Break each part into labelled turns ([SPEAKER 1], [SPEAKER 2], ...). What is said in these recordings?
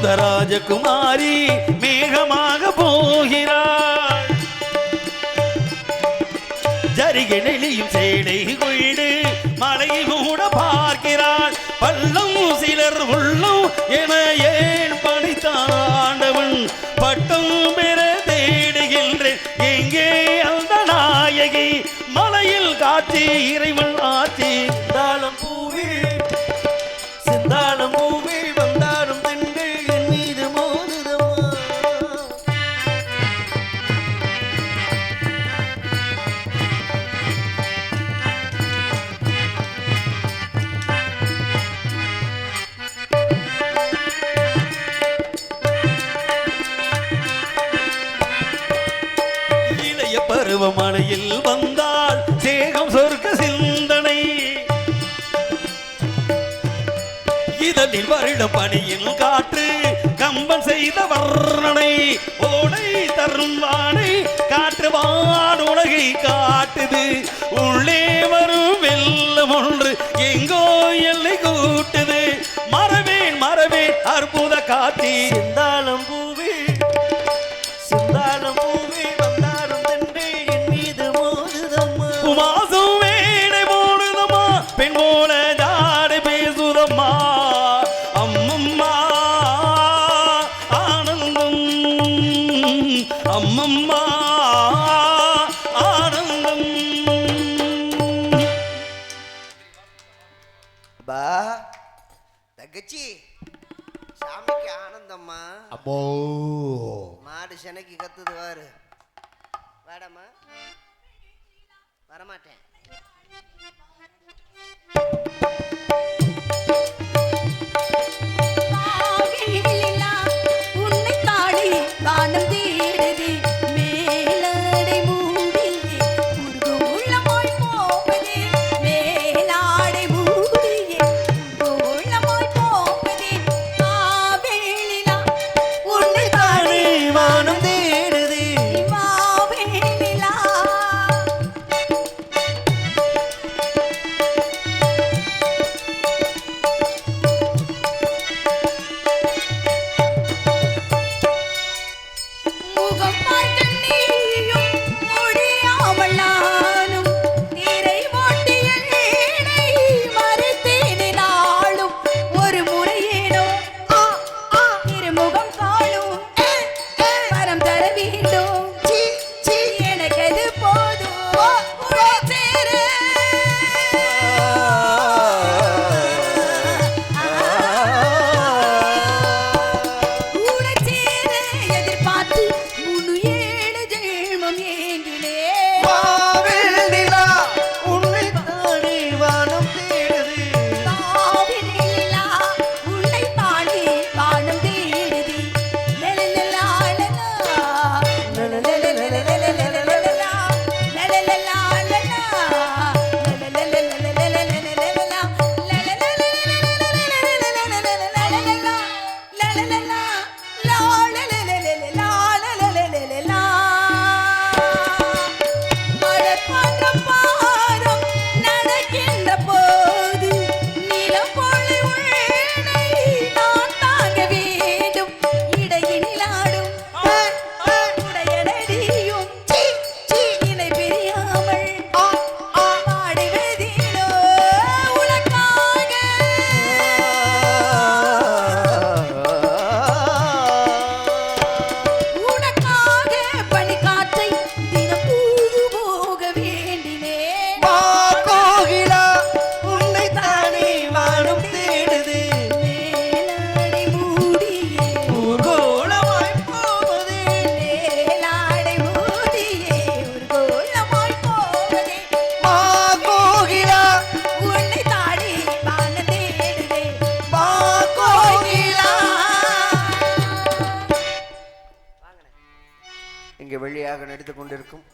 [SPEAKER 1] அற்புத ராஜகுமாரி மேகமாக போகிறாள். ஜரிகை நெளியும் சேடை கொய்டு மலை மூட பார்க்கிறாள். பள்ளம் சிலர் உள்ளம் என ஏன் படைத்தான் ஆண்டவன்? பட்டம் பெற தேடுகின்றேன். எங்கே அந்த நாயகி? மலையில் காட்சி இறைவன் ஆட்சி பருவமழையில் வந்தால் சேகம் சொர்க்க சிந்தனை. இதனில் வருடம் பணியில் காற்று கம்பன் செய்த வர்ணனை ஓடை தரும் வானை காற்று வான் உலகை காட்டுது. உள்ளே வரும் வெள்ளம் ஒன்று எங்கோ எல்லை கூட்டுது. மரவேன் மரவேன் அற்புத காட்சி. சிந்தாளம்
[SPEAKER 2] பா தங்கச்சி சாமிக்கு ஆனந்தம்மா.
[SPEAKER 3] அம்மோ
[SPEAKER 2] மாடு செனைக்கு கத்துது வாரு வாடாம்மா. வரமாட்டேன்.
[SPEAKER 1] Google Marketing.
[SPEAKER 2] இங்கே வெளியாக நடித்துக் கொண்டிருக்கும்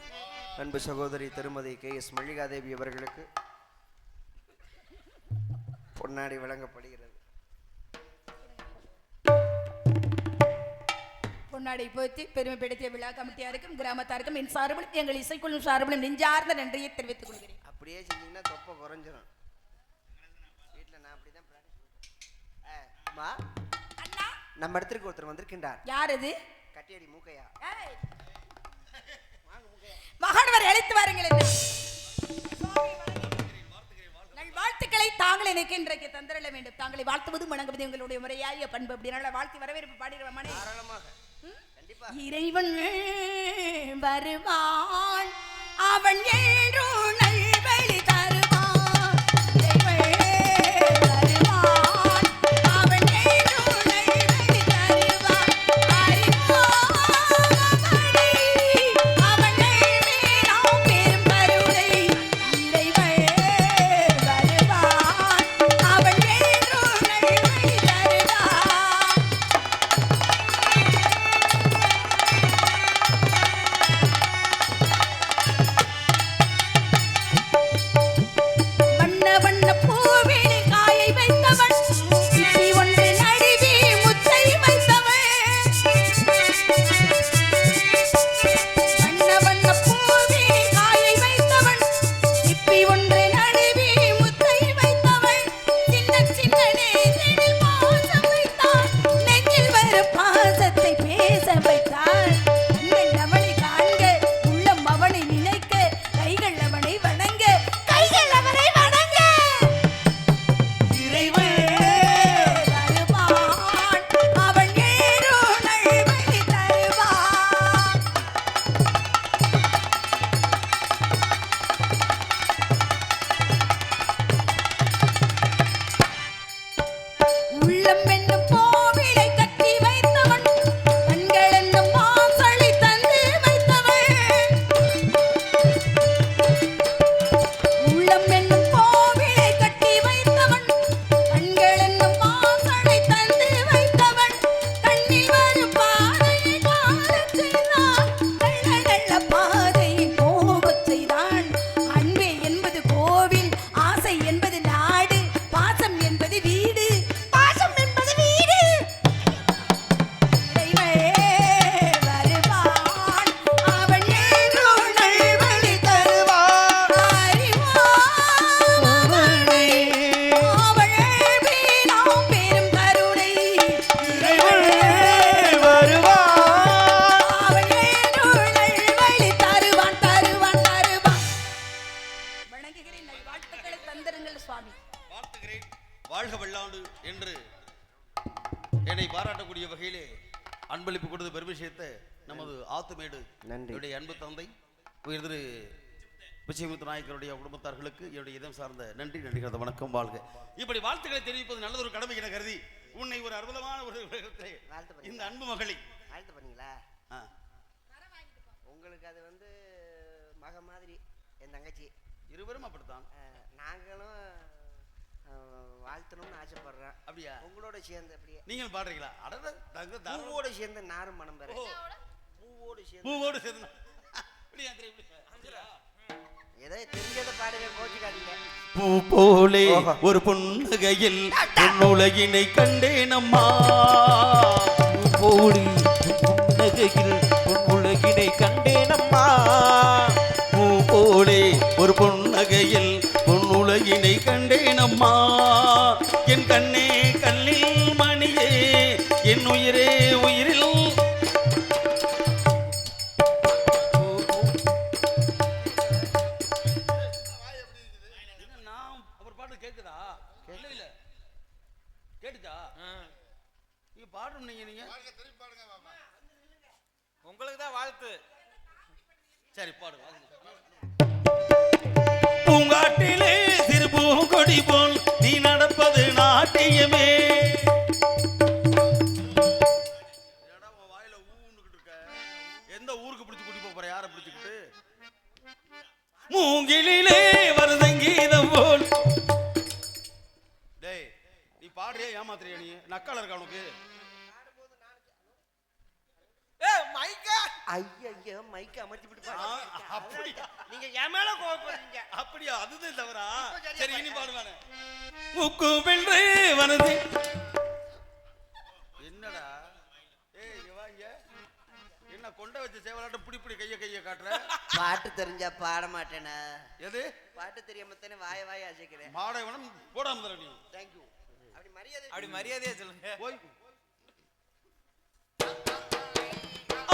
[SPEAKER 2] அன்பு சகோதரி திருமதி கே எஸ் மல்லிகாதேவி அவர்களுக்கு பொன்னாடி வழங்கப்படுகிறது.
[SPEAKER 4] பொன்னாடை போத்தி பெருமைப்படுத்திய விழா கமிட்டியாருக்கும் கிராமத்தாருக்கும் என் சார்பிலும் எங்கள் இசைக்குழும் சார்பிலும் நெஞ்சார்ந்த நன்றியை தெரிவித்துக் கொள்கிறேன்.
[SPEAKER 2] அப்படியே செஞ்சீங்கன்னா தொப்பை குறைஞ்சிரும். வீட்டில் நான் நம்ம இடத்திற்கு ஒருத்தர் வந்திருக்கின்றார்.
[SPEAKER 1] யார் அது?
[SPEAKER 2] கட்டியடி மூக்கையா.
[SPEAKER 1] மகானவர் அழைத்து வாருங்கள் வாழ்த்துக்களை தாங்கள் எனக்கு இன்றைக்கு தந்திரல வேண்டும். தாங்களை வாழ்த்துவது வணங்குவது எங்களுடைய முறையாய பண்பு. அப்படினால வாழ்த்தி வரவேற்பு பாடுகிற மனை. இறைவன் வருவான் அவன் ஏழு
[SPEAKER 5] அன்பளிப்பு கொடுத்து பெருமை சேர்த்த நமது ஆத்துமேடு. என்னுடைய அன்பு தந்தை உயர் திரு விஜயமுத்து நாயக்கருடைய குடும்பத்தார்களுக்கு என்னுடைய இதம் சார்ந்த நன்றி நன்றி கலந்த வணக்கம் வாழ்க. இப்படி வாழ்த்துக்களை தெரிவிப்பது நல்லதொரு கடமை என கருதி உன்னை ஒரு அற்புதமான ஒரு இந்த அன்பு மகளை
[SPEAKER 2] வாழ்த்து பண்ணீங்களா? உங்களுக்கு அது வந்து மக மாதிரி என் தங்கச்சி.
[SPEAKER 5] இருவரும் அப்படித்தான்.
[SPEAKER 2] நாங்களும் வாழ்த்தணும்னு ஆசைப்படுறேன்.
[SPEAKER 5] அப்படியா?
[SPEAKER 2] உங்களோட சேர்ந்து அப்படியே.
[SPEAKER 5] நீங்கள் பாடுறீங்களா? அடட.
[SPEAKER 2] பூவோட சேர்ந்து நாரும் மனம் பெற பூவோடு சேர்ந்து.
[SPEAKER 5] பூவோடு சேர்ந்து இப்படியா, இப்படியா, இப்படியா?
[SPEAKER 2] ஏதோ தெரிஞ்சதை பாடுங்க கோச்சிக்காதீங்க.
[SPEAKER 5] பூ போலே. ஒரு புன்னகையில் உலகினை கண்டேனம்மா
[SPEAKER 3] போடி புன்னகையில் உன் உலகினை கண்டேனம்மா
[SPEAKER 5] பூ போலே ஒரு உலகினை கண்டேனம்மா என் கண்ணே கண்ணில் மணியே என் உயிரே உயிரில். கேட்டுச்சா? நீங்க. பாடணும் நீங்க
[SPEAKER 3] உங்களுக்கு தான் வாழ்த்து.
[SPEAKER 5] சரி பாடு. பூங்கொடி போல் நீ நடப்பது நாட்டியமே? எந்த ஊருக்கு பிடிச்சு கூட்டி போற? யாரை பிடிச்சுக்கிட்டு? மூங்கிலே வருதங்கீதம் போல். டேய் நீ பாடுறியா? ஏமாத்துறியா நீ? நக்கால இருக்கா உனக்கு
[SPEAKER 3] ஏ மைக்கா
[SPEAKER 2] ஐயோ மைக்க அமர்த்தி விட்டு நீங்க என் மேல கோவப்படுறீங்க.
[SPEAKER 5] அப்படியா? அதுதான் தவறா? சரி இனி. பாடுவானே. முக்கு வெள்ளை வனது. என்னடா? ஏய் இங்க என்ன கொண்ட வச்ச சேவலாட்ட புடி புடி கைய கைய காட்டுற?
[SPEAKER 2] பாட்டு தெரிஞ்சா பாட மாட்டேனா.
[SPEAKER 5] எது?
[SPEAKER 2] பாட்டு தெரியாம தானே வாய வாய அசைக்கிறேன்.
[SPEAKER 5] மாடவனம் போடாம தர நீ.
[SPEAKER 2] தேங்க்யூ அப்படி மரியாதை
[SPEAKER 3] அப்படி மரியாதையா சொல்லுங்க.
[SPEAKER 5] போய்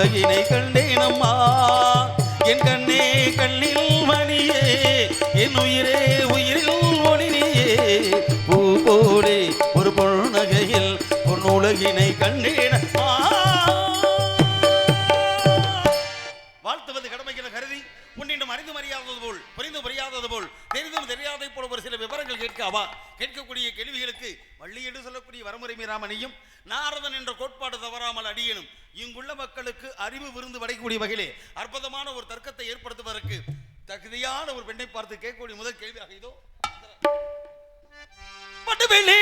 [SPEAKER 5] உலகினை கண்டேனம்மா. என் கண்ணே கண்ணில் மணியே என் உயிரே உயிரில் ஒளினியே. பூ போலே ஒரு பொன்னகையில் பொன் உலகினை கண்டேனம்மா வாழ்த்துவது கடமைகளை கருதி உன்னிடம் அறிந்து அறியாதது போல் புரிந்து புரியாதது போல் தெரிந்தும் தெரியாதை போல ஒரு சில விவரங்கள் கேட்கவா கேட்கக்கூடிய கேள்விகளுக்கு வள்ளி என்று சொல்லக்கூடிய வரமுறை மீறாமணியும் நாரதன் என்ற கோட்பாடு தவறாமல் அடியனும் இங்குள்ள மக்களுக்கு அறிவு விருந்து வடைக்கூடிய வகையிலே அற்புதமான ஒரு தர்க்கத்தை ஏற்படுத்துவதற்கு தகுதியான ஒரு பெண்ணை பார்த்து கேட்கக்கூடிய முதல் கேள்வியாக இதோ. பட்டுவேலி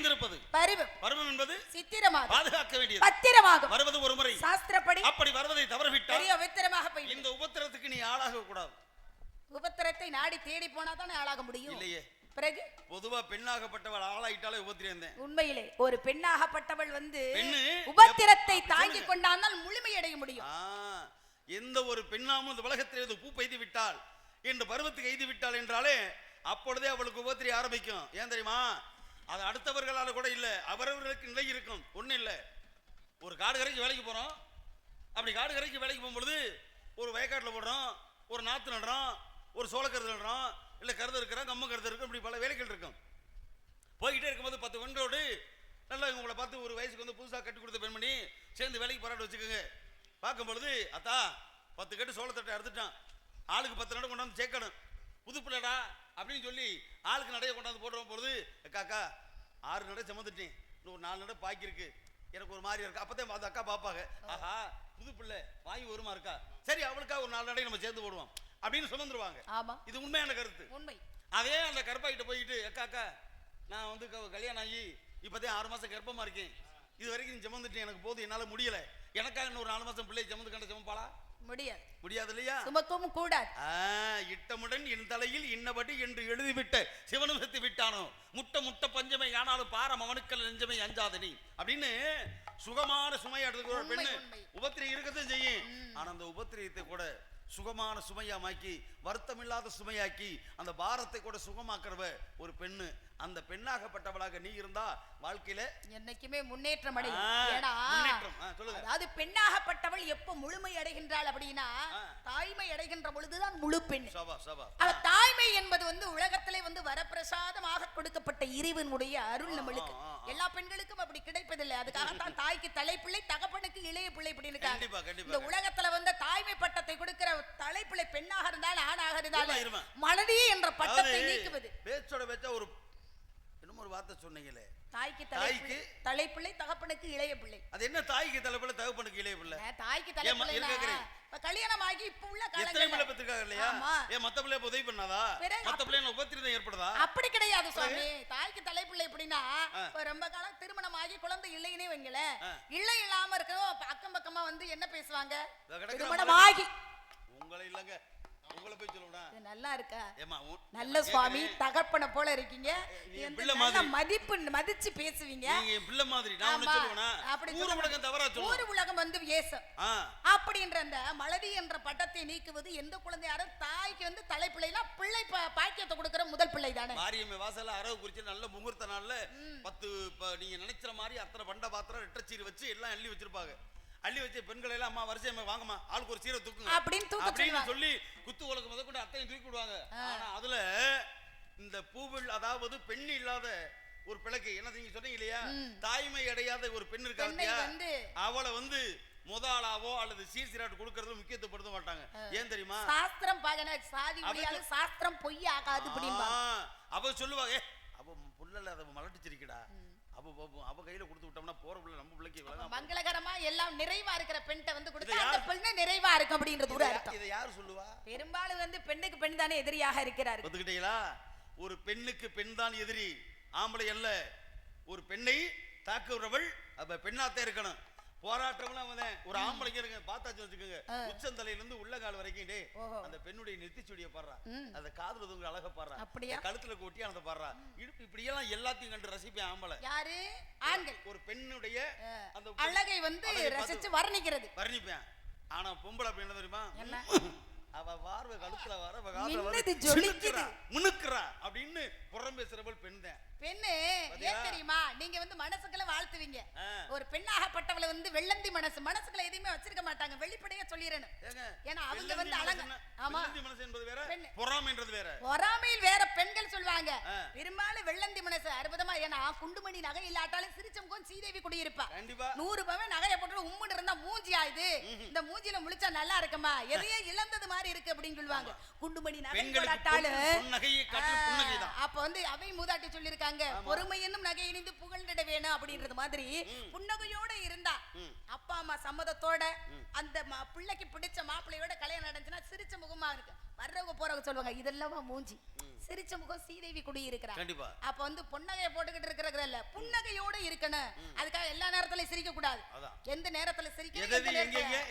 [SPEAKER 1] வரன்
[SPEAKER 5] அடைந்திருப்பது
[SPEAKER 1] பருவம்.
[SPEAKER 5] பருவம் என்பது
[SPEAKER 1] சித்திரமாகும்.
[SPEAKER 5] பாதுகாக்க வேண்டியது
[SPEAKER 1] பத்திரமாகும்.
[SPEAKER 5] வருவது ஒரு முறை
[SPEAKER 1] சாஸ்திரப்படி
[SPEAKER 5] அப்படி வருவதை தவறவிட்டால்
[SPEAKER 1] பெரிய உபத்திரமாக போய்
[SPEAKER 5] இந்த உபத்திரத்துக்கு நீ ஆளாக கூடாது.
[SPEAKER 1] உபத்திரத்தை நாடி தேடி போனா தானே ஆளாக முடியும்.
[SPEAKER 5] இல்லையே.
[SPEAKER 1] பிறகு?
[SPEAKER 5] பொதுவா பெண்ணாகப்பட்டவள் ஆளாயிட்டாலே உபத்திரம் தான்
[SPEAKER 1] உண்மையிலே ஒரு பெண்ணாகப்பட்டவள் வந்து உபத்திரத்தை தாங்கி
[SPEAKER 5] சொல்லுங்க.
[SPEAKER 1] கொண்டானால் முழுமையடைய முடியும்.
[SPEAKER 5] எந்த ஒரு பெண்ணாமும் இந்த உலகத்தில் பூ பெய்து விட்டால் என்று பருவத்துக்கு எய்து விட்டாள் என்றாலே அப்பொழுதே அவளுக்கு உபத்திரி ஆரம்பிக்கும். ஏன் தெரியுமா? அது அடுத்தவர்களால் கூட இல்லை. அவரவர்களுக்கு நிலை இருக்கும். ஒன்றும் இல்லை. ஒரு காடு கரைக்கு வேலைக்கு போகிறோம் அப்படி காடு கரைக்கு வேலைக்கு போகும்பொழுது ஒரு வயக்காட்டில் போடுறோம் ஒரு நாற்று நடுறோம் ஒரு சோளக்கருது நடுறோம் இல்லை கருது இருக்கிறோம் கம்மு கருது இருக்கும் இப்படி பல வேலைகள் இருக்கும். போய்கிட்டே இருக்கும்போது பத்து பெண்களோடு நல்லா உங்களை பார்த்து ஒரு வயசுக்கு வந்து புதுசாக கட்டி கொடுத்த பெண்மணி சேர்ந்து வேலைக்கு போராட்டம் வச்சுக்கோங்க. பார்க்கும் பொழுது அத்தா பத்து கட்டு சோளத்தட்டை அறுத்துட்டான். ஆளுக்கு பத்து நடை கொண்டாந்து சேர்க்கணும். புது பிள்ளைடா அப்படின்னு சொல்லி ஆளுக்கு நடைய கொண்டாந்து போடுற பொழுது அக்கா அக்கா ஆறு நடை சுமந்துட்டேன். இன்னும் ஒரு நாலு நடை பாக்கி இருக்கு. எனக்கு ஒரு மாதிரி இருக்கு. அப்பதான் அந்த அக்கா பார்ப்பாங்க ஆஹா புது பிள்ளை வாங்கி வருமா இருக்கா சரி அவளுக்கா ஒரு நாலு நடை நம்ம சேர்ந்து போடுவோம். அப்படின்னு சுமந்துருவாங்க.
[SPEAKER 1] ஆமா.
[SPEAKER 5] இது உண்மையான கருத்து.
[SPEAKER 1] உண்மை.
[SPEAKER 5] அதே அந்த கருப்பாகிட்ட போயிட்டு அக்கா அக்கா நான் வந்து கல்யாணம் ஆகி இப்போதான் ஆறு மாசம் கர்ப்பமா இருக்கேன். இது வரைக்கும் நீ எனக்கு போதும். என்னால முடியல. எனக்காக இன்னும் ஒரு நாலு மாசம் பிள்ளை சுமந்து கண்ட சுமப்பாளா?
[SPEAKER 1] முடியாது.
[SPEAKER 5] முடியாது இல்லையா
[SPEAKER 1] சுமக்கவும் கூடாது.
[SPEAKER 5] இட்டமுடன் என் தலையில் இன்னபடி என்று எழுதிவிட்ட சிவனும் செத்து விட்டானோ? முட்ட முட்ட பஞ்சமை ஆனாலும் பாரம் அவனுக்கள் நெஞ்சமை அஞ்சாதனி அப்படின்னு சுகமான சுமையா எடுத்துக்கிற ஒரு பெண்ணு.
[SPEAKER 1] உண்மை.
[SPEAKER 5] உபத்திரி இருக்கத்தான் செய்யும். ஆனா அந்த உபத்திரியத்தை கூட சுகமான சுமையாமாக்கி வருத்தமில்லாத சுமையாக்கி அந்த பாரத்தை கூட சுகமாக்குறவ ஒரு பெண்ணு அந்த பெண்ணாகப்பட்டவளாக நீ இருந்தா வாழ்க்கையில
[SPEAKER 1] என்னைக்குமே முன்னேற்றம் அடையும். அதாவது பெண்ணாகப்பட்டவள் எப்ப முழுமை அடைகின்றாள் அப்படின்னா. தாய்மை அடைகின்ற பொழுதுதான் முழு பெண்
[SPEAKER 5] சபா சபா
[SPEAKER 1] அவ தாய்மை என்பது வந்து உலகத்திலே வந்து வரப்பிரசாதமாக கொடுக்கப்பட்ட இறைவனுடைய அருள் நம்மளுக்கு. எல்லா பெண்களுக்கும் அப்படி கிடைப்பதில்லை அதுக்காகத்தான் தாய்க்கு தலைப்பிள்ளை தகப்பனுக்கு இளைய பிள்ளை
[SPEAKER 5] கண்டிப்பா.
[SPEAKER 1] இந்த உலகத்துல வந்து தாய்மை பட்டத்தை கொடுக்கிற தலைப்பிள்ளை பெண்ணாக இருந்தாலும் ஆணாக இருந்தாலும். மலடி என்ற பட்டத்தை நீக்குவது
[SPEAKER 5] பேச்சோட பேச்சா ஒரு என்னமோ ஒரு வார்த்தை சொன்னீங்களே.
[SPEAKER 1] தாய்க்கு
[SPEAKER 5] தாய்க்கு?
[SPEAKER 1] தலைப்பிள்ளை தலைப்பிள்ளை தகப்பனுக்கு இளைய பிள்ளை.
[SPEAKER 5] அது என்ன தாய்க்கு தலைப்பில் தகப்பனுக்கு இளைய பிள்ளை?
[SPEAKER 1] தாய்க்கு. இப்ப கல்யாணம் ஆகி இப்ப உள்ள
[SPEAKER 5] எத்தனை பிள்ளை பெற்றிருக்காங்க இல்லையா. ஏன் மத்த பிள்ளைய உதவி பண்ணாதா? மத்த பிள்ளைங்க உபத்திரிதம் ஏற்படுதா?
[SPEAKER 1] அப்படி கிடையாது சுவாமி. தாய்க்கு தலைப்பிள்ளை எப்படின்னா. இப்ப ரொம்ப காலம் திருமணம் ஆகி குழந்தை இல்லைன்னே வைங்கள. இல்லை இல்லாம இருக்கவும் அக்கம் பக்கமா வந்து என்ன பேசுவாங்க? திருமணம். ஆகி
[SPEAKER 5] உங்களை இல்லங்க. உங்களை போய் சொல்லுடா
[SPEAKER 1] நல்லா இருக்கா?
[SPEAKER 5] ஏமா
[SPEAKER 1] நல்ல சுவாமி. தகப்பனை போல இருக்கீங்க.
[SPEAKER 5] பிள்ளை மாதிரி.
[SPEAKER 1] மதிப்பு மதிச்சு பேசுவீங்க.
[SPEAKER 5] நீங்க பிள்ளை மாதிரி நான் ஒண்ணு. சொல்லுவேனா?
[SPEAKER 1] அப்படி
[SPEAKER 5] ஊர் உலகம் தவறா
[SPEAKER 1] ஊர்
[SPEAKER 5] சொல்லுவோம்
[SPEAKER 1] உலகம் வந்து
[SPEAKER 5] ஆ.
[SPEAKER 1] அப்படின்ற அந்த மலதி என்ற பட்டத்தை நீக்குவது எந்த குழந்தையாரும் தாய்க்கு வந்து தலைப்பிள்ளைனா பிள்ளை பாக்கியத்தை கொடுக்கிற முதல் பிள்ளை தானே.
[SPEAKER 5] மாரியம்மை வாசல்ல அரவு குறிச்சு நல்ல முகூர்த்த நாள்ல பத்து நீங்க நினைக்கிற மாதிரி அத்தனை பண்ட பாத்திரம் ரெட்டச்சீர் வச்சு எல்லாம் அள்ளி வச்சிருப்பாங்க. அள்ளி வச்சு பெண்களை எல்லாம் அம்மா வரிசையம்மா வாங்கம்மா ஆளுக்கு ஒரு சீரை தூக்குங்க.
[SPEAKER 1] அப்படின்னு
[SPEAKER 5] அப்படின்னு. சொல்லி குத்து உலகம் முத கொண்டு அத்தையும் தூக்கி விடுவாங்க. ஆனா அதுல இந்த பூவில் அதாவது பெண் இல்லாத ஒரு பிளக்கு என்ன நீங்க சொன்னீங்க இல்லையா? தாய்மை அடையாத ஒரு பெண் இருக்கா
[SPEAKER 1] பெண்ணை
[SPEAKER 5] இல்லையா?
[SPEAKER 1] வந்து
[SPEAKER 5] அவளை வந்து முதலாவோ அல்லது சீர் சீராட்டு கொடுக்கறது முக்கியத்துவப்படுத்த மாட்டாங்க. ஏன் தெரியுமா?
[SPEAKER 1] சாஸ்திரம் சாதி சாஸ்திரம் பொய் ஆகாது
[SPEAKER 5] அவ சொல்லுவாங்க "ஏ, அவ புள்ளல அதை மலட்டிச்சிருக்கடா அவ அவ- கையில கொடுத்து விட்டோம்னா போற புள்ள நம்ம பிள்ளைக்கு
[SPEAKER 1] மங்களகரமா எல்லாம் நிறைவா இருக்கிற பெண்கிட்ட வந்து கொடுத்தா அந்த? பெண்ணு நிறைவா இருக்கும் அப்படின்றது ஒரு
[SPEAKER 5] இதை யா-
[SPEAKER 1] அர்த்தம்.
[SPEAKER 5] இதை யாரு சொல்லுவா?
[SPEAKER 1] பெரும்பாலும் வந்து பெண்ணுக்கு பெண் தானே எதிரியாக இருக்கிறார்கள்.
[SPEAKER 5] ஒத்துக்கிட்டீங்களா? ஒரு பெண்ணுக்கு பெண் தான் எதிரி. ஆம்பளை அல்ல. ஒரு பெண்ணை தாக்குறவள் அப்ப பெண்ணாத்தே இருக்கணும். போராட்டம்லாம் அவன் ஒரு ஆம்பளைங்க இருங்க பார்த்தாச்சு வச்சுக்கோங்க. உச்சந்தலையில இருந்து உள்ள கால் வரைக்கும் டே. அந்த பெண்ணுடைய நெத்திச்சுடிய பாடுறா. அந்த காதுல தூங்க அழக பாடுறா.
[SPEAKER 1] அப்படியா?
[SPEAKER 5] கழுத்துல கொட்டி அந்த பாடுறா. இடுப்பு இப்படியெல்லாம் எல்லாத்தையும் கண்டு ரசிப்பேன் ஆம்பளை.
[SPEAKER 1] யாரு? ஆண்கள்.
[SPEAKER 5] ஒரு பெண்ணுடைய அந்த
[SPEAKER 1] அழகை வந்து ரசிச்சு வர்ணிக்கிறது.
[SPEAKER 5] வர்ணிப்பேன். ஆனா பொம்பளை அப்படி என்ன தெரியுமா?
[SPEAKER 1] என்ன?
[SPEAKER 5] அவ பார்வை கழுத்துல வர அவ காதுல வர
[SPEAKER 1] மின்னுது, ஜொலிக்குது.
[SPEAKER 5] சிலுக்குறா, மினுக்குறா அப்படின்னு புறம் பேசுறவள் பெண் தான்
[SPEAKER 1] பெண்ணு
[SPEAKER 5] பாத்தியா?
[SPEAKER 1] ஏன் தெரியுமா? நீங்க வந்து மனசுக்குள்ள வாழ்த்துவீங்க.
[SPEAKER 5] ஆ.
[SPEAKER 1] ஒரு பெண்ணாகப்பட்டவளை வந்து வெள்ளந்தி மனசு மனசுக்குள்ள எதுவுமே வச்சிருக்க மாட்டாங்க. வெளிப்படையா சொல்லிடணும்
[SPEAKER 5] ஏங்க,
[SPEAKER 1] ஏன்னா அவங்க
[SPEAKER 5] வெள்ளந்தி
[SPEAKER 1] வந்து அழகு
[SPEAKER 5] மனசுன்னா-
[SPEAKER 1] ஆமா.
[SPEAKER 5] வெள்ளந்தி மனசு என்பது வேற
[SPEAKER 1] பெண்ணு.
[SPEAKER 5] பொறாமைன்றது வேற.
[SPEAKER 1] பொறாமையில் வேற பெண்கள் சொல்லுவாங்க
[SPEAKER 5] ஆ.
[SPEAKER 1] பெரும்பாலும் வெள்ளந்தி மனசு அற்புதமா ஏன்னா குண்டுமணி நகை இல்லாட்டாலும் சிரிச்சமுகம் சீதேவி குடியிருப்பா.
[SPEAKER 5] கண்டிப்பா.
[SPEAKER 1] நூறு பவன் நகையை போட்டு உம்முன்னு இருந்தா மூஞ்சி ஆயுது இந்த மூஞ்சில முழிச்சா நல்லா இருக்குமா? எதையே இழந்தது மாதிரி இருக்கு அப்படின்னு சொல்லுவாங்க. குண்டுமணி நகை
[SPEAKER 5] பெண்களுக்கு
[SPEAKER 1] போடாட்டாலும்
[SPEAKER 5] பொன் புன்னகையை காட்டிலும் புன்னகை தான்.
[SPEAKER 1] அப்ப வந்து அவை மூதாட்டி சொல்லிருக்காங்க பொறுமை என்னும் நகை இணைந்து புகழ்ந்திட வேணும் அப்படின்றது மாதிரி புன்னகையோட இருந்தா அப்பா அம்மா சம்மதத்தோட அந்த பிள்ளைக்கு பிடிச்ச மாப்பிள்ளையோட கல்யாணம் நடந்துச்சுன்னா சிரிச்ச முகமா இருக்கு. வர்றவங்க போறவங்க சொல்லுவாங்க இதெல்லாம் மூஞ்சி. சிரிச்ச முகம் சீதேவி குடி இருக்கிறா.
[SPEAKER 5] கண்டிப்பா.
[SPEAKER 1] அப்ப வந்து புன்னகையை போட்டுக்கிட்டு இருக்கிறது இல்ல புன்னகையோட இருக்கணும். அதுக்காக எல்லா நேரத்துலயும் சிரிக்க கூடாது. எந்த நேரத்துல நேரத்துல?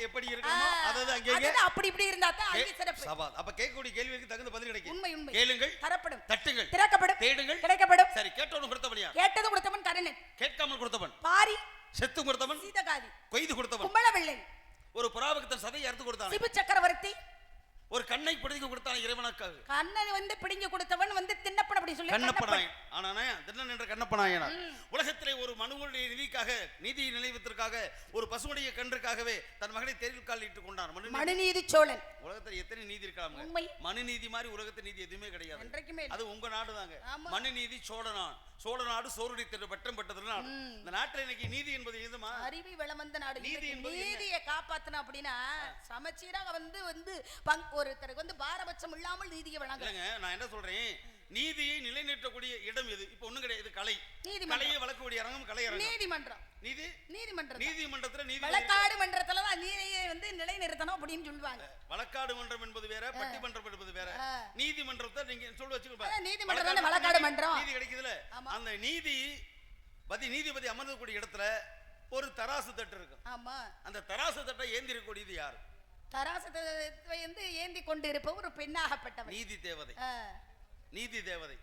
[SPEAKER 5] எப்படி இருக்கணுமோ
[SPEAKER 1] அதுதான் அப்படி இப்படி இருந்தா தான் அங்கே சிறப்பு.
[SPEAKER 5] அப்ப கேட்கக்கூடிய கேள்விக்கு தகுந்த பதில் கிடைக்கும்.
[SPEAKER 1] உண்மை உண்மை.
[SPEAKER 5] கேளுங்கள்
[SPEAKER 1] தரப்படும்.
[SPEAKER 5] தட்டுங்கள்.
[SPEAKER 1] திறக்கப்படும்.
[SPEAKER 5] தேடுங்கள்.
[SPEAKER 1] கிடைக்கப்படும்.
[SPEAKER 5] சரி கேட்டவனு கொடுத்தவனியா
[SPEAKER 1] கேட்டது கொடுத்தவன் கருணன்.
[SPEAKER 5] கேட்காமல் கொடுத்தவன்.
[SPEAKER 1] பாரி.
[SPEAKER 5] செத்து கொடுத்தவன்
[SPEAKER 1] சீதகாதி
[SPEAKER 5] கொய்து கொடுத்தவன்
[SPEAKER 1] கும்பளவெள்ளை
[SPEAKER 5] ஒரு புறாவுக்கு தன் சதையை அறுத்து கொடுத்தான்
[SPEAKER 1] சிபு சக்கரவர்த்தி
[SPEAKER 5] ஒரு கண்ணை பிடித்து கொடுத்தான் இறைவனுக்காக
[SPEAKER 1] கண்ணன் வந்து பிடிங்க கொடுத்தவன் வந்து தின்னப்பன் அப்படி சொல்லி கண்ணப்பன்.
[SPEAKER 5] கண்ணப்பனாயன் ஆனானே திண்ணன் என்ற கண்ணப்பனாயனார் உலகத்திலே ஒரு மனுவனுடைய நீதிக்காக நீதி நிலைவத்திற்காக ஒரு பசுவுடைய கன்றுக்காகவே தன் மகனை தேர்வில் கால் இட்டு கொண்டார் மனு
[SPEAKER 1] மனுநீதி சோழன்.
[SPEAKER 5] உலகத்துல எத்தனை நீதி இருக்கலாம்
[SPEAKER 1] உண்மை.
[SPEAKER 5] மனு நீதி மாதிரி உலகத்து நீதி எதுவுமே கிடையாது.
[SPEAKER 1] என்றைக்குமே இல்லை.
[SPEAKER 5] அது உங்க நாடு தாங்க.
[SPEAKER 1] ஆமா.
[SPEAKER 5] மனு நீதி சோழநாடு சோழநாடு சோறுடி திரு பட்டம் பெற்றது நாடு. இந்த நாட்டுல இன்னைக்கு நீதி என்பது எதுமா?
[SPEAKER 1] அறிவி வளம் நாடு.
[SPEAKER 5] நீதி
[SPEAKER 1] இன்னைக்கு
[SPEAKER 5] என்பது என்ன?
[SPEAKER 1] நீதியை காப்பாத்தணும் அப்படின்னா சமச்சீராக வந்து வந்து பங் ஒருத்தருக்கு வந்து பாரபட்சம் இல்லாமல் நீதியை வழங்க.
[SPEAKER 5] இல்லைங்க நான் என்ன சொல்றேன்? நீதியை நிலைநிறுத்தக்கூடிய இடம் எது? இப்ப ஒண்ணும் கிடையாது கலை. கலையை வளர்க்கக்கூடிய அரங்கம் கலை அரங்கம்
[SPEAKER 1] நீதிமன்றம்.
[SPEAKER 5] நீதி?
[SPEAKER 1] நீதிமன்றம்
[SPEAKER 5] நீதிமன்றத்துல நீதி
[SPEAKER 1] வழக்காடு மன்றத்துல தான் சொல்லுவாங்க
[SPEAKER 5] வழக்காடு மன்றம் என்பது வேற பட்டிமன்றம் என்பது வேற. நீதிமன்றத்தை நீங்க சொல்ல வச்சுக்கோங்க.
[SPEAKER 1] நீதிமன்றம் தானே வழக்காடு மன்றம்.
[SPEAKER 5] நீதி கிடைக்குதுல. அந்த நீதி பதி நீதிபதி அமர்ந்தக்கூடிய இடத்துல ஒரு தராசு தட்டு இருக்கும்.
[SPEAKER 1] ஆமா.
[SPEAKER 5] அந்த தராசு தட்டை ஏந்திரக்கூடியது யார்?
[SPEAKER 1] தராசத்தை வந்து ஏந்தி கொண்டு இருப்ப ஒரு பெண்ணாகப்பட்டவன்
[SPEAKER 5] நீதி தேவதை. நீதி தேவதை.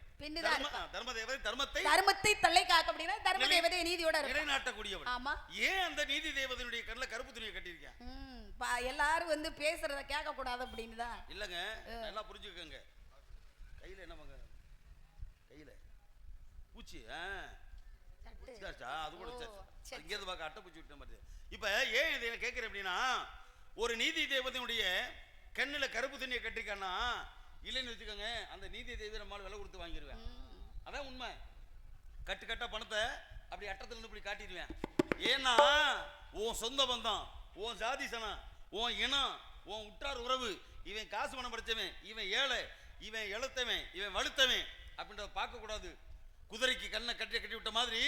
[SPEAKER 5] தர்ம தேவதை தர்மத்தை
[SPEAKER 1] தர்மத்தை தலை காக்க அப்படின்னா தர்ம தேவதை நீதியோட இருக்கும்
[SPEAKER 5] நிலைநாட்டக்கூடியவள்
[SPEAKER 1] ஆமா.
[SPEAKER 5] ஏன் அந்த நீதி தேவதையினுடைய கண்ணில் கருப்பு துணியை கட்டியிருக்கேன்?
[SPEAKER 1] எல்லாரும் வந்து பேசுறத கேட்க கூடாது அப்படின்னு தான்
[SPEAKER 5] இல்லைங்க நல்லா புரிஞ்சுக்கோங்க. கையில என்ன பங்க கையில. பூச்சி ஆ. அது கூட இங்கேருந்து பார்க்க அட்டைப்பூச்சி விட்ட மாதிரி இப்போ ஏன் இதை கேட்குறேன் அப்படின்னா ஒரு நீதி தேவதையுடைய கண்ணில் கருப்பு தண்ணியை கட்டிருக்கான்னா இல்லைன்னு வச்சுக்கோங்க அந்த நீதி தேவி நம்மளால விலை கொடுத்து வாங்கிடுவேன். அதான் உண்மை. கட்டு கட்டா பணத்தை அப்படி அட்டத்துல இருந்து இப்படி காட்டிடுவேன். ஏன்னா உன் சொந்த பந்தம். உன் ஜாதி சனம் உன் இனம் உன் உற்றார் உறவு இவன் காசு பணம் படிச்சவன் இவன் ஏழை இவன் எழுத்தவன் இவன் வலுத்தவன் அப்படின்றத பார்க்க கூடாது குதிரைக்கு கண்ணை கட்டி கட்டி விட்ட மாதிரி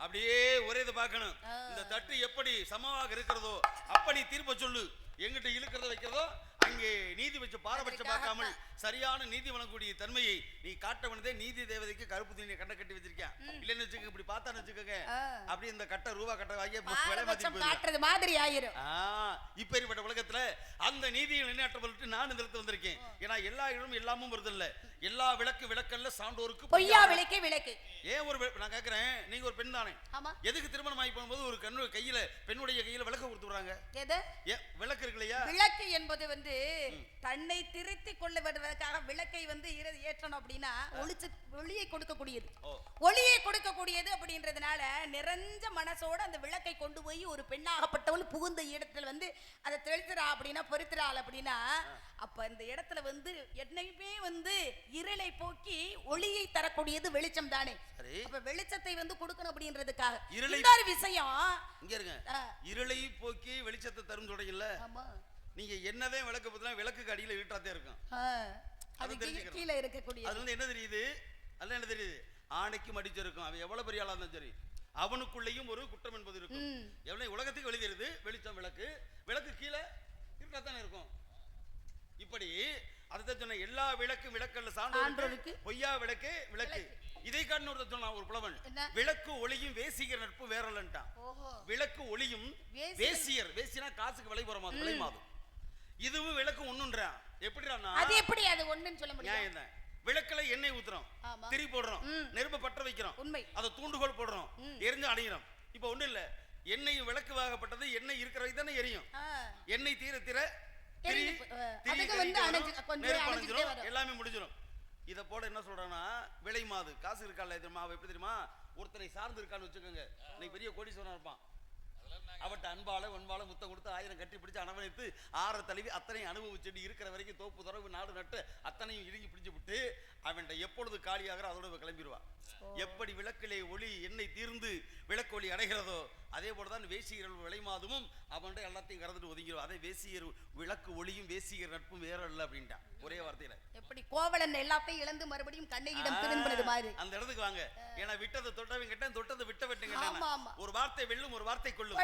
[SPEAKER 5] அப்படியே ஒரே இதை பார்க்கணும். இந்த தட்டு எப்படி சமமாக இருக்கிறதோ அப்படி தீர்ப்ப சொல்லு. எங்கிட்ட இழுக்கிறத வைக்கிறதோ அங்கே நீதி வச்சு பாரபட்சம் பார்க்காமல் சரியான நீதி வழங்கக்கூடிய தன்மையை நீ காட்ட வேண்டியதே நீதி தேவதைக்கு கருப்பு துணியை கண்ணை கட்டி வச்சிருக்கேன் இல்லைன்னு வச்சுக்க இப்படி பார்த்தான்னு வச்சுக்கோங்க.
[SPEAKER 1] ஆ.
[SPEAKER 5] அப்படியே இந்த கட்டை ரூபா கட்டை வாங்கி விலை
[SPEAKER 1] காட்டுறது மாதிரி ஆயிரும்.
[SPEAKER 5] இப்பேற்பட்ட உலகத்துல அந்த நீதியை நிலைநாட்டப்பட்டு நான் இந்த இடத்துல வந்திருக்கேன். ஏன்னா எல்லா இடமும் எல்லாமும் வருதில்ல. எல்லா விளக்கு விளக்கல்ல சான்றோருக்கு
[SPEAKER 1] பொய்யா விளக்கே. விளக்கு
[SPEAKER 5] ஏன் ஒரு நான் கேக்குறேன் நீங்க ஒரு பெண் தானே.
[SPEAKER 1] ஆமா.
[SPEAKER 5] எதுக்கு திருமணம் ஆகி போகும்போது ஒரு கண்ணு கையில பெண்ணுடைய கையில விளக்கு கொடுத்து விடுறாங்க?
[SPEAKER 1] எது?
[SPEAKER 5] ஏன் விளக்கு இருக்கு இல்லையா
[SPEAKER 1] விளக்கு என்பது வந்து தன்னை திருத்திக் கொள்ள வருவதற்காக விளக்கை வந்து ஏற்றணும் அப்படின்னா ஒளிச்சு ஒளியை கொடுக்கக்கூடியது. ஒளியை கொடுக்கக்கூடியது அப்படின்றதுனால நிறைஞ்ச மனசோட அந்த விளக்கை கொண்டு போய் ஒரு பெண்ணாகப்பட்டவள் புகுந்த இடத்துல வந்து அதை தெளித்துறா அப்படின்னா பொறுத்துறாள் அப்படின்னா அப்ப இந்த இடத்துல வந்து என்னையுமே வந்து இருளை போக்கி ஒளியை தரக்கூடியது வெளிச்சம் தானே. அப்ப வெளிச்சத்தை வந்து கொடுக்கணும் அப்படின்றதுக்காக.
[SPEAKER 5] இருளை-
[SPEAKER 1] விஷயம்
[SPEAKER 5] இங்க இருங்க. இருளை போக்கி வெளிச்சத்தை தரும் தொடங்கல
[SPEAKER 1] ஆமா.
[SPEAKER 5] நீங்க என்னதான் விளக்கு பத்தினா விளக்குக்கு அடியில இருட்டாத்தே இருக்கும். அதை
[SPEAKER 1] அது கீழே- இருக்கக்கூடிய
[SPEAKER 5] அதுல இருந்து என்ன தெரியுது? அதுல என்ன தெரியுது? ஆணைக்கு மடிச்சிருக்கும் அவன் எவ்வளவு பெரிய ஆளா இருந்தாலும் சரி. அவனுக்குள்ளேயும் ஒரு குற்றம் என்பது இருக்கும். எவ்வளவு உலகத்துக்கு வெளியிருது வெளிச்சம் விளக்கு. விளக்கு கீழே இருட்டாத்தானே இருக்கும். இப்படி அதுதான் சொன்ன எல்லா விளக்கு விளக்கல்ல சான்றோருக்கு பொய்யா விளக்கு விளக்கு. இதை காட்டின ஒரு சொன்னான் ஒரு புலவன்? விளக்கு ஒளியும் வேசிகர் நட்பு வேறலன்ட்டான் விளக்கு ஒளியும்.
[SPEAKER 1] வேசியர்.
[SPEAKER 5] வேசினா காசுக்கு விலை போற மாதிரி விலை மாதும் இதுவும் விளக்கு ஒண்ணுன்றான் எப்படிறான்னா
[SPEAKER 1] அது எப்படி அது ஒண்ணுன்னு சொல்ல முடியும்?
[SPEAKER 5] நியாயம் தான். விளக்குல எண்ணெய் ஊத்துறோம். திரி போடுறோம். நெருப்பு பற்ற வைக்கிறோம்.
[SPEAKER 1] உண்மை.
[SPEAKER 5] அதை தூண்டுகோல் போடுறோம். எரிஞ்சு அணைகிறோம் இப்போ ஒண்ணும் இல்ல. எண்ணெய் விளக்கு வாகப்பட்டது. எண்ணெய் இருக்கிற வரைக்கும் தானே எரியும். எண்ணெய் தீர தீர. எல்லாமே முடிஞ்சிடும் இதை போல என்ன சொல்றான்னா விலை மாது காசு இருக்கால தெரியுமா அவ எப்படி தெரியுமா? ஒருத்தனை சார்ந்து இருக்கான்னு வச்சுக்கோங்க. இன்னைக்கு பெரிய கோடீஸ்வரன் இருப்பான். அவட்ட அன்பால ஒன்பால முத்தம் கொடுத்து ஆயிரம் கட்டி பிடிச்சு அணவணைத்து ஆற தழுவி அத்தனையும் அனுபவிச்சுட்டு இருக்கிற வரைக்கும் தோப்பு தொடர்பு நாடு நட்டு அத்தனையும் இறுங்கி பிடிச்சு விட்டு அவன்கிட்ட எப்பொழுது காலியாகிற அதோட கிளம்பிடுவா. எப்படி விளக்கிலே ஒளி எண்ணெய் தீர்ந்து விளக்கு ஒளி அடைகிறதோ அதே போலதான் வேசியர்கள் விலைமாதுமும் அவன்கிட்ட எல்லாத்தையும் கறந்துட்டு ஒதுங்கிடுவா. அதே வேசியர் விளக்கு ஒளியும் வேசியர் நட்பும் வேற இல்லை அப்படின்ட்டான் ஒரே வார்த்தையில.
[SPEAKER 1] எப்படி கோவலன் எல்லாத்தையும் இழந்து மறுபடியும் கண்ணை இடம் திரும்பினது மாதிரி.
[SPEAKER 5] அந்த இடத்துக்கு வாங்க. ஏன்னா விட்டதை தொட்டவன் கேட்டேன் தொட்டதை விட்ட வெட்டுங்க. ஒரு வார்த்தை வெல்லும் ஒரு வார்த்தை கொள்ளும்.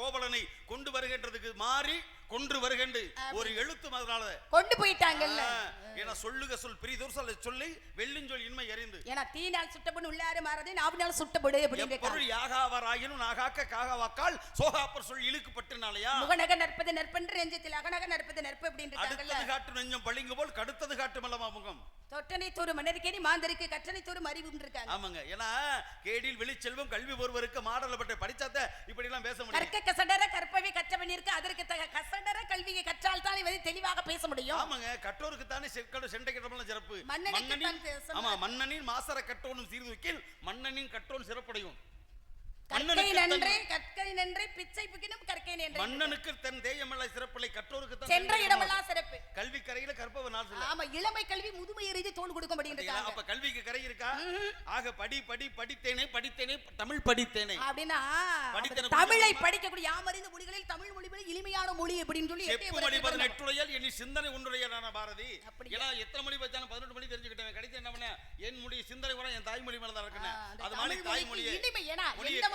[SPEAKER 5] கோவலனை கொண்டு வருகின்றதுக்கு மாறி கொன்று வருகின்ற ஒரு எழுத்தும் அதனால
[SPEAKER 1] கொண்டு போயிட்டாங்கல்ல.
[SPEAKER 5] ஆ, ஏன்னா சொல்லுக சொல் பிரிதோர் சொல்ல சொல்லி வெல்லுஞ்சொல் இன்மை அறிந்து.
[SPEAKER 1] ஏன்னா தீனால் சுட்டபடி உள்ளாரு மாறதே நாவினால் சுட்டபடு அப்படின்னு
[SPEAKER 5] எப்பொருள் யாகாவராயினும் நாகாக்க காகாவாக்கால் சோகாப்பர் சொல் இழுக்குப்பட்டுனாலயா?
[SPEAKER 1] முகநக நற்பது நற்பென்று நெஞ்சத்தில் அகநக நற்பது நற்பு அப்படின்னு
[SPEAKER 5] அடுத்தது காட்டு நெஞ்சம் பளிங்கு போல் கடுத்தது காட்டு மல்லமா முகம்.
[SPEAKER 1] தொட்டனை தூறு மன்னருக்கேணி மாந்தருக்கு கற்றனை தூறு மறிவுன்னு இருக்காங்க.
[SPEAKER 5] ஆமாங்க. ஏன்னா கேடில் வெளிச்செல்வம் கல்வி ஒருவருக்கு மாடல பட்ட படிச்சாத்த இப்படி எல்லாம் பேச முடியும்.
[SPEAKER 1] கற்க கசடர கற்பவை கற்றவன் இருக்கு அதற்கு தக கசடர கல்வியை கற்றால் தான் இவரை தெளிவாக பேச முடியும்.
[SPEAKER 5] ஆமாங்க கட்டோருக்கு தானே செற்கடும் செண்டை கட்டமெல்லாம் சிறப்பு. மன்னனின் ஆமா மன்னனின் மாசர கட்டோனும் சீர்தூக்கில் மன்னனின் கட்டோன் சிறப்படையும்.
[SPEAKER 1] கற்கை நன்றே
[SPEAKER 5] தன்-
[SPEAKER 1] கற்கை நன்றே பிச்சை புகினும் கற்கை நன்றே
[SPEAKER 5] மன்னனுக்கு தன் தேயமல்ல சிறப்பில்லை கட்டோருக்கு தான்
[SPEAKER 1] சென்ற
[SPEAKER 5] செண்டை
[SPEAKER 1] இடமெல்லாம் சிறப்பு.
[SPEAKER 5] கல்வி கரையில நாள்
[SPEAKER 1] ஆமா இளமை கல்வி முதுமை தோல்
[SPEAKER 5] பாத்தீங்களா?
[SPEAKER 1] இருக்காங்க.
[SPEAKER 5] அப்ப கல்விக்கு கரை இருக்கா? ஆக படி படி படித்தேனே படித்தேனே தமிழ் படித்தேனே.
[SPEAKER 1] அப்படின்னா தமிழை படிக்கக்கூடிய யாமறிந்த மொழிகளில் தமிழ் மொழி மேல இனிமையான மொழி அப்படின்னு சொல்லி எட்டே.
[SPEAKER 5] பதினெட்டுடையால் என் சிந்தனை ஒன்றுடையான பாரதி? ஏன்னா எத்தனை மணி வச்சாலும் பதினெட்டு மணி தெரிஞ்சுக்கிட்டேன் கடைசி என்ன பண்ணேன் என் மொழி சிந்தனை கூட என் தாய்மொழி மேல தான் இருக்கேன் அது மாதிரி தாய்மொழியை.
[SPEAKER 1] இனிமை ஏன்னா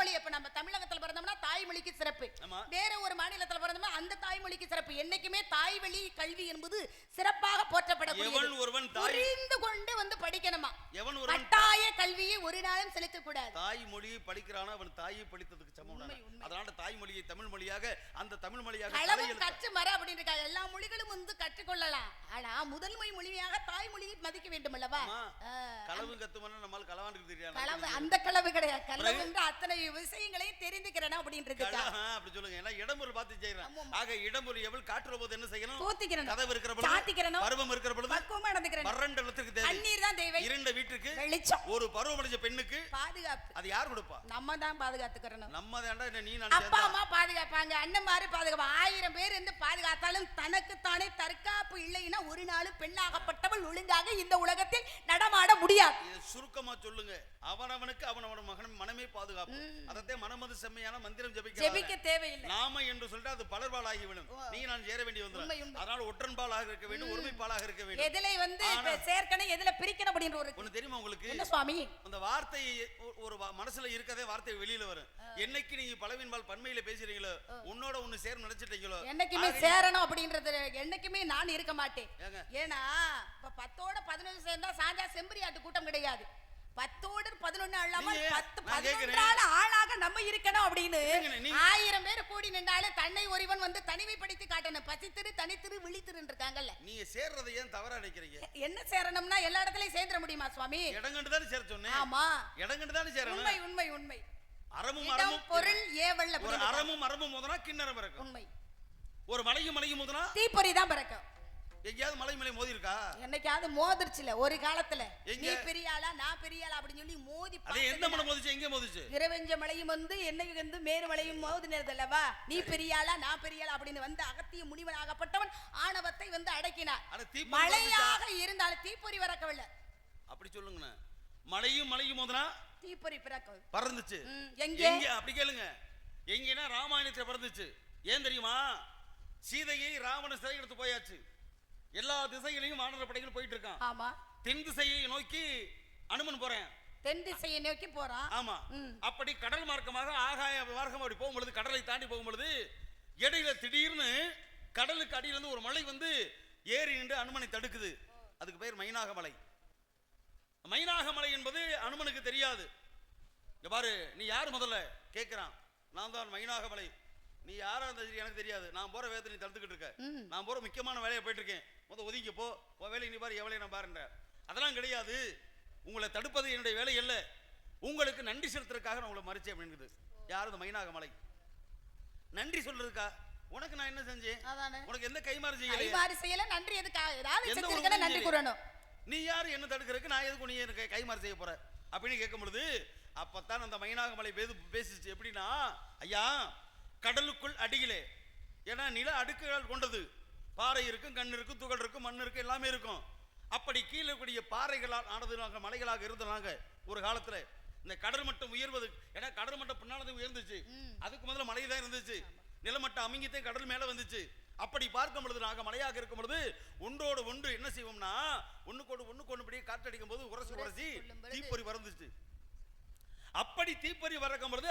[SPEAKER 1] மொழி இப்ப நம்ம தமிழகத்துல பிறந்தோம்னா தாய்மொழிக்கு சிறப்பு. வேற ஒரு மாநிலத்துல பிறந்தோம்னா அந்த தாய்மொழிக்கு சிறப்பு. என்னைக்குமே தாய்வழி கல்வி என்பது சிறப்பாக போற்றப்படக்கூடியது.
[SPEAKER 5] ஒருவன்
[SPEAKER 1] புரிந்து கொண்டு வந்து படிக்கணுமா?
[SPEAKER 5] எவன் ஒருவன்
[SPEAKER 1] கட்டாய கல்வியை ஒரு நாளும் செலுத்தக் கூடாது.
[SPEAKER 5] தாய் மொழியை படிக்கிறானோ அவன் தாயை படித்ததுக்கு சமம். அதனால தாய்மொழியை தமிழ் மொழியாக அந்த தமிழ் மொழியாக தலையெழுத்து-
[SPEAKER 1] கற்று மர அப்படின்னு இருக்காங்க. எல்லா மொழிகளும் வந்து கற்றுக்கொள்ளலாம். ஆனா முதன்மை மொழியாக தாய்மொழியை மதிக்க வேண்டும் அல்லவா
[SPEAKER 5] களவும் கத்துமன்னு நம்மால் களவாண்டுக்கு
[SPEAKER 1] களவு
[SPEAKER 5] தெரியாது
[SPEAKER 1] அந்த களவு கிடையாது. களவு அத்தனை விஷயங்களையும் தெரிந்துக்கிறேன்
[SPEAKER 5] ஆ, அப்படி சொல்லுங்க. ஏன்னா இடம்பொருள் பார்த்து செய்யறேன். ஆக காற்றுற போது என்ன செய்யணும்?
[SPEAKER 1] தூத்திக்கிறணும்.
[SPEAKER 5] கதவு இருக்கிற பொழுது
[SPEAKER 1] சாத்திக்கிறணும்.
[SPEAKER 5] பருவம் இருக்கிற பொழுது
[SPEAKER 1] பக்குவமா நடந்துக்கிறேன்
[SPEAKER 5] வறண்ட தேவை.
[SPEAKER 1] தண்ணீர் தான் தேவை.
[SPEAKER 5] இருண்ட வீட்டுக்கு
[SPEAKER 1] வெளிச்சம்.
[SPEAKER 5] ஒரு பருவமடைஞ்ச பெண்ணுக்கு
[SPEAKER 1] பாதுகாப்பு.
[SPEAKER 5] அது யார் கொடுப்பா?
[SPEAKER 1] நம்ம தான் பாதுகாத்துக்கிறணும்.
[SPEAKER 5] நம்ம நீ நான்
[SPEAKER 1] அப்பா? அம்மா பாதுகாப்பாங்க. அண்ணன் மாதிரி பாதுகாப்பாங்க ஆயிரம் பேர் இருந்து பாதுகாத்தாலும் தனக்குத்தானே தற்காப்பு இல்லைன்னா ஒரு நாளும் பெண்ணாகப்பட்டவள் ஒழுங்காக இந்த உலகத்தில் நடமாட முடியாது.
[SPEAKER 5] சுருக்கமா சொல்லுங்க. அவனவனுக்கு அவனவன மகன் மனமே பாதுகாப்பு. அதத்தே மனமது செம்மையான மந்திரம்
[SPEAKER 1] ஜெபிக்க
[SPEAKER 5] ஜெபிக்க
[SPEAKER 1] தேவையில்லை.
[SPEAKER 5] நாம என்று சொல்லிட்டு அது பலர்பாலாகி விடும். நீ நான் சேர வேண்டி வந்துடும். அதனால ஒற்றன்பாலாக இருக்க வேண்டும் ஒருமைப்பாலாக இருக்க வேண்டும்.
[SPEAKER 1] எதுல வந்து சேர்க்கணும் எதுல பிரிக்கணும் அப்படின்ற ஒரு
[SPEAKER 5] ஒண்ணு தெரியுமா உங்களுக்கு?
[SPEAKER 1] என்ன சுவாமி?
[SPEAKER 5] அந்த வார்த்தை ஒரு மனசுல இருக்கதே வார்த்தை வெளியில வரும். என்னைக்கு நீங்க பலவின்பால் பன்மையில பேசுறீங்களோ உன்னோட ஒண்ணு சேர நினைச்சிட்டீங்களோ
[SPEAKER 1] என்னைக்குமே சேரணும் அப்படின்றது என்னைக்குமே நான் இருக்க மாட்டேன்? ஏன்னா இப்ப பத்தோட பதினொன்று சேர்ந்தா சாஞ்சா செம்பரியாட்டு கூட்டம் கிடையாது. பத்தோடு பதினொன்னு அல்லாமல் பத்து. பதினொன்றால ஆளாக நம்ம இருக்கணும் அப்படின்னு ஆயிரம் பேர் கூடி நின்றாலே தன்னை ஒருவன் வந்து தனிமைப்படுத்தி காட்டணும். பசித்திரு தனித்திரு விழித்திரு இருக்காங்கல்ல
[SPEAKER 5] நீங்க சேர்றதை ஏன் தவறா நினைக்கிறீங்க?
[SPEAKER 1] என்ன சேரணும்னா எல்லா இடத்துலயும் சேர்ந்துட முடியுமா சுவாமி?
[SPEAKER 5] இடங்கண்டு தானே சேர சொன்னேன்.
[SPEAKER 1] ஆமா.
[SPEAKER 5] இடங்கண்டு தானே
[SPEAKER 1] உண்மை
[SPEAKER 5] சேரணும்
[SPEAKER 1] உண்மை உண்மை.
[SPEAKER 5] அறமும் அறமும்
[SPEAKER 1] பொருள் ஏவல்
[SPEAKER 5] ஒரு அறமும் அறமும் முதனா கிண்ணறம் பிறக்கும்.
[SPEAKER 1] உண்மை.
[SPEAKER 5] ஒரு மலையும் மலையும் முதனா
[SPEAKER 1] தீப்பொறி தான் பிறக்கும்.
[SPEAKER 5] எங்கேயாவது மலை மலை மோதி இருக்கா
[SPEAKER 1] என்னைக்காவது மோதிருச்சுல ஒரு காலத்துல? நீ பெரிய ஆளா நான் பெரிய ஆளா அப்படின்னு சொல்லி மோதி
[SPEAKER 5] அது எந்த மலை மோதிச்சு எங்க மோதிச்சு?
[SPEAKER 1] இரவெஞ்ச மலையும் வந்து என்னைக்கு வந்து மேரு மலையும் மோதினது அல்லவா நீ பெரிய ஆளா நான் பெரிய ஆளா அப்படின்னு வந்து அகத்திய முனிவனாகப்பட்டவன் ஆணவத்தை வந்து அடக்கினார். மழையாக இருந்தாலும் தீப்பொறி வரக்கவில்லை
[SPEAKER 5] அப்படி சொல்லுங்கண்ணே. மலையும் மலையும் மோதினா?
[SPEAKER 1] தீப்பொறி பிறக்க
[SPEAKER 5] பறந்துச்சு?
[SPEAKER 1] எங்க?
[SPEAKER 5] அப்படி கேளுங்க. எங்கன்னா ராமாயணத்துல பறந்துச்சு. ஏன் தெரியுமா? சீதையை ராவண சிறை எடுத்து போயாச்சு. எல்லா திசைகளையும் வானர படைகள் போயிட்டு இருக்கான்
[SPEAKER 1] ஆமா.
[SPEAKER 5] தென் திசையை நோக்கி அனுமன் போறேன்.
[SPEAKER 1] தென் திசையை நோக்கி போறான்.
[SPEAKER 5] ஆமா. அப்படி கடல் மார்க்கமாக ஆகாய மார்க்கம் அப்படி போகும்பொழுது கடலை தாண்டி போகும்பொழுது இடையில திடீர்னு கடலுக்கு அடியில இருந்து ஒரு மலை வந்து ஏறி நின்று அனுமனை தடுக்குது. அதுக்கு பேர் மைனாக மலை மைனாக மலை என்பது அனுமனுக்கு தெரியாது. பாரு நீ யார் முதல்ல? கேட்கிறான் நான் தான் மைனாக மலை நீ யாரா இருந்தா சரி எனக்கு தெரியாது. நான் போற வேகத்தை நீ தடுத்துக்கிட்டு இருக்க. நான் போற முக்கியமான வேலையை போயிட்டு இருக்கேன் முத ஒதுங்கி போ. வேலையை நீ பாரு வேலையை நான் பாருன்ற. அதெல்லாம் கிடையாது. உங்களை தடுப்பது என்னுடைய வேலை அல்ல. உங்களுக்கு நன்றி செலுத்துறதுக்காக நான் உங்களை மறிச்சேன் அப்படிங்குது யார் இந்த மைனாக மலை? நன்றி சொல்றதுக்கா? உனக்கு நான் என்ன செஞ்சேன்?
[SPEAKER 1] அதானே.
[SPEAKER 5] உனக்கு எந்த கைமாறு செய்யலையே?
[SPEAKER 1] கைமாறு செய்யல நன்றி எதுக்காக ஏதாவது நன்றி. கூறணும்.
[SPEAKER 5] நீ யார்? என்ன தடுக்கிறதுக்கு? நான் எதுக்கு நீ எனக்கு கைமாறு செய்ய போற அப்படின்னு கேட்கும் பொழுது அப்பத்தான் அந்த மைனாக மலை பேசிச்சு. எப்படின்னா ஐயா கடலுக்குள் அடியிலே. ஏன்னா நில அடுக்குகள் கொண்டது. பாறை இருக்கும் கண் இருக்கும் துகள் இருக்கும் மண் இருக்கும் எல்லாமே இருக்கும். அப்படி கீழே இருக்கக்கூடிய பாறைகளால் ஆனது நாங்கள் மலைகளாக இருந்தனாங்க ஒரு காலத்துல இந்த கடல் மட்டம் உயர்வது ஏன்னா கடல் மட்டம் பின்னாலது உயர்ந்துச்சு. அதுக்கு முதல்ல மலை தான் இருந்துச்சு. நிலமட்டம் அமைங்கித்தே கடல் மேல வந்துச்சு. அப்படி பார்க்கும் பொழுது நாங்க மலையாக இருக்கும் பொழுது ஒன்றோடு ஒன்று என்ன செய்வோம்னா ஒண்ணுக்கோடு ஒண்ணுக்கு ஒன்று இப்படியே காற்றடிக்கும் போது உரசி உரசி தீப்பொறி பறந்துச்சு. அப்படி தீப்பொறி பறக்கும் பொழுது